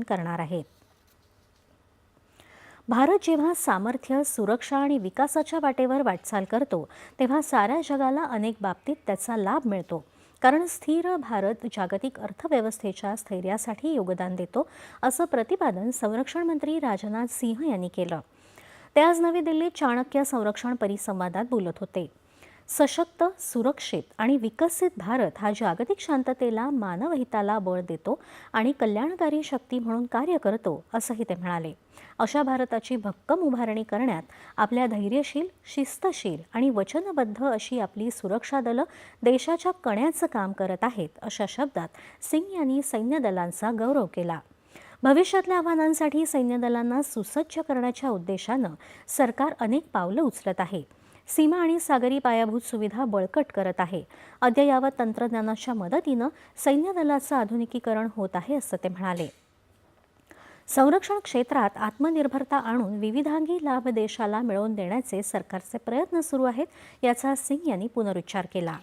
करणार आहेत. भारत जेव्हा सामर्थ्य सुरक्षा आणि विकासाच्या वाटेवर वाटचाल करतो तेव्हा साऱ्या जगाला अनेक बाबतीत त्याचा लाभ मिळतो. कारण स्थिर भारत जागतिक अर्थव्यवस्थेच्या स्थैर्यासाठी योगदान देतो असं प्रतिपादन संरक्षण मंत्री राजनाथ सिंह यांनी केलं. ते आज नवी दिल्लीत चाणक्य संरक्षण परिसंवादात बोलत होते. सशक्त सुरक्षित आणि विकसित भारत हा जागतिक शांततेला मानवहिताला बळ देतो आणि कल्याणकारी शक्ती म्हणून कार्य करतो असंही ते म्हणाले. अशा भारताची भक्कम उभारणी करण्यात आपल्या धैर्यशील शिस्तशील आणि वचनबद्ध अशी आपली सुरक्षा दलं देशाच्या कण्याचं काम करत आहेत अशा शब्दात सिंग यांनी सैन्य दलांचा गौरव केला. भविष्यातल्या आव्हानांसाठी सैन्य दलांना सुसज्ज करण्याच्या उद्देशानं सरकार अनेक पावलं उचलत आहे. सीमा आणि सागरी पायाभूत सुविधा बळकट करत आहे. अद्ययावत तंत्रज्ञानाच्या मदतीनं सैन्य दलाचं आधुनिकीकरण होत आहे असं ते म्हणाले. संरक्षण क्षेत्रात आत्मनिर्भरता आणून विविधांगी लाभ देशाला मिळवून देण्याचे सरकारचे प्रयत्न सुरू आहेत याचा सिंग यांनी पुनरुच्चार केला.